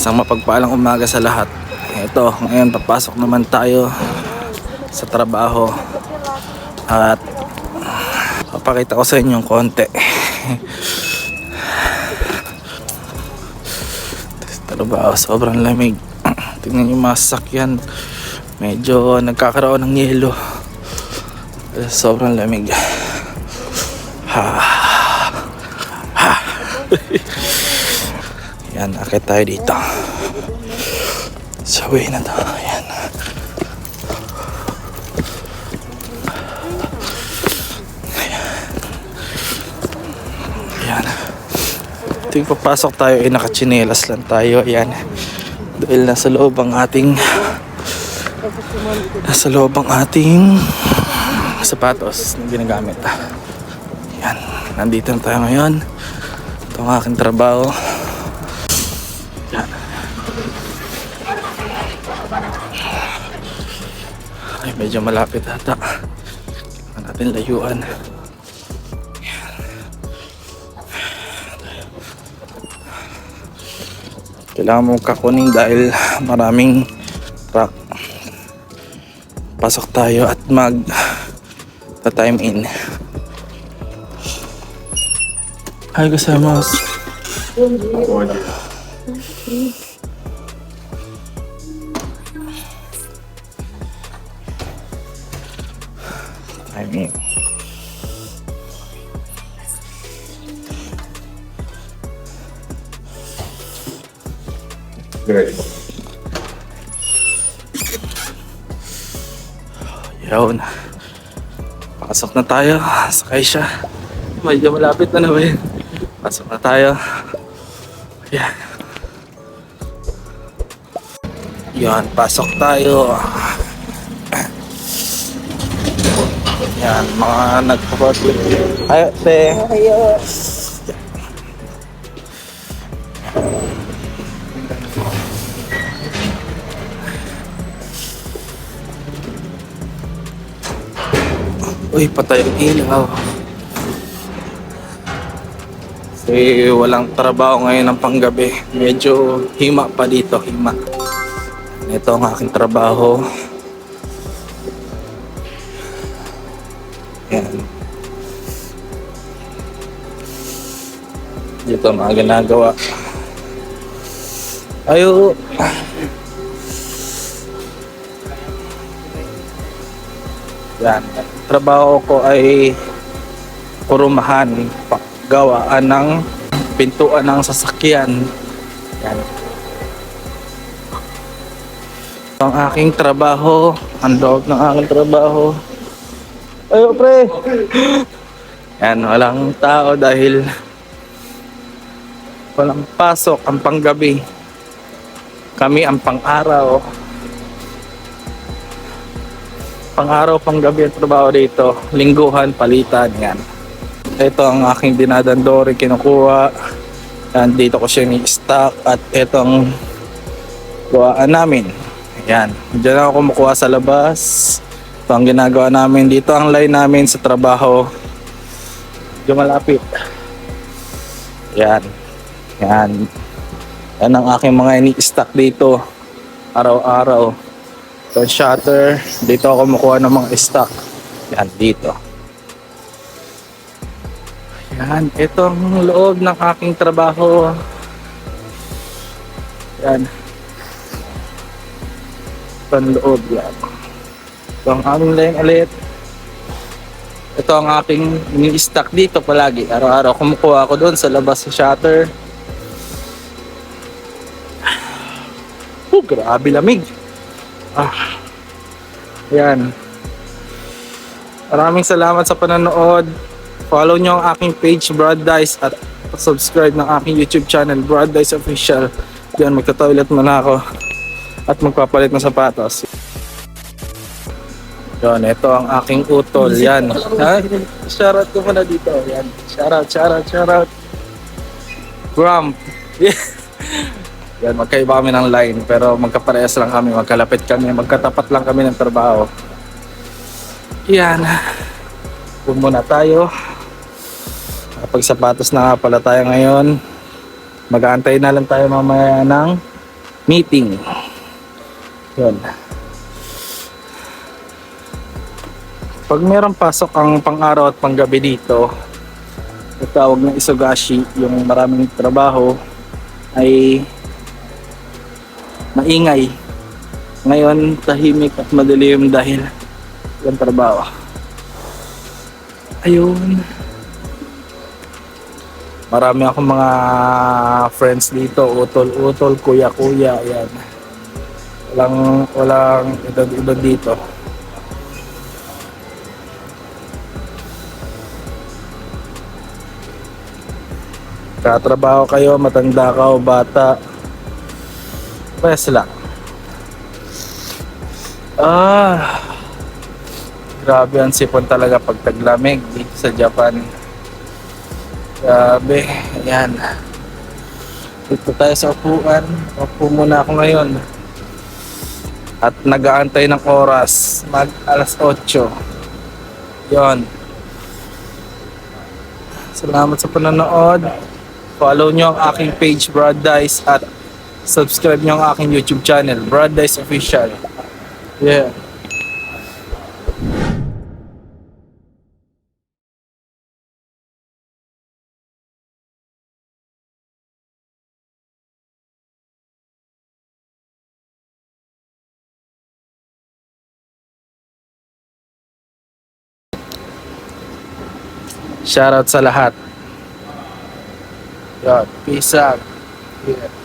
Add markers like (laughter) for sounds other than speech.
Isang mapagpalang umaga sa lahat. Ito, ngayon papasok naman tayo sa trabaho. At papakita ko sa inyo yung konti. (laughs) trabaho, sobrang lamig. Tingnan yung mga sasakyan. Medyo nagkakaroon ng yelo. Sobrang lamig. Ha. Ha. (laughs) Yan, akit tayo dito. Sa way na to. Yan. Yan. Tuwing papasok tayo ay nakachinelas lang tayo. Yan. Dahil nasa loob ang ating nasa loob ang ating sapatos na ginagamit. Yan. Nandito na tayo ngayon. Ito ang aking trabaho. Ay, medyo malapit ata. Kailangan natin layuan. Kailangan mo kakunin dahil maraming truck. Pasok tayo at mag time in. Hi, kasamos. Time in. Great. Yun. Pasok na tayo. Sakay siya. Medyo malapit na naman. Pasok na tayo. Yan. Yan, pasok tayo. Yan, mga nagpapatid. Ayo, te. Uy, patay ang ilaw. Kasi walang trabaho ngayon ng panggabi. Medyo hima pa dito, hima. Ito ang aking trabaho. Yan. Dito mga ginagawa. Ayo. Yan. Trabaho ko ay kurumahan, gawaan ng pintuan ng sasakyan. Yan. Ang aking trabaho, ang loob ng aking trabaho. Ayo pre! Yan, walang tao dahil walang pasok ang panggabi. Kami ang pang-araw. pang-araw, pang-gabi ang trabaho dito. Lingguhan, palitan, yan. Ito ang aking dinadandori, kinukuha. Yan, dito ko siya ni-stock at ito ang gawaan namin. Yan, diyan ako kumukuha sa labas. Ito ang ginagawa namin dito. Ang line namin sa trabaho. Medyo malapit. Yan. Yan. Yan ang aking mga ini-stock dito. Araw-araw. Ito shutter. Dito ako kumukuha ng mga stock. Yan, dito. Yan, ito ang loob ng aking trabaho. Yan. Ito ang loob yan. Ito ang aming line ulit. Ito ang aking ini-stock dito palagi. Araw-araw kumukuha ako doon sa labas sa shutter. Oh, grabe lamig. Ah. Yan. Maraming salamat sa panonood. Follow nyo ang aking page Broad Dice at subscribe ng aking YouTube channel Broad Dice Official. Yan, magka-toilet muna ako at magpapalit ng sapatos. Yan, ito ang aking utol. Yan. Ha? Shoutout ko muna dito. Yan. Shoutout, shoutout, shoutout. Grump. (laughs) Yan, magkaiba kami ng line pero magkaparehas lang kami, magkalapit kami, magkatapat lang kami ng trabaho. Yan. Upo muna tayo. Pag sapatos na nga pala tayo ngayon, mag-aantay na lang tayo mamaya ng meeting. Yun. Pag merong pasok ang pang-araw at panggabi dito, tawag na isogashi, yung maraming trabaho, ay maingay. Ngayon, tahimik at madilim dahil yung trabaho. Ayun. Marami akong mga friends dito, utol-utol, kuya-kuya, ayan. Walang, walang edad-edad dito. Katrabaho kayo, matanda ka o bata. Pwes lang. Ah, grabe ang sipon talaga pag taglamig dito sa Japan. Grabe, ayan. Dito tayo sa upuan. Upo muna ako ngayon. At nag-aantay ng oras. Mag alas 8. Yon. Salamat sa panonood. Follow nyo ang aking page Brad Dice at subscribe nyo ang aking YouTube channel Brad Dice Official. Yeah. Shoutout sa lahat. Yan, peace out. Yeah.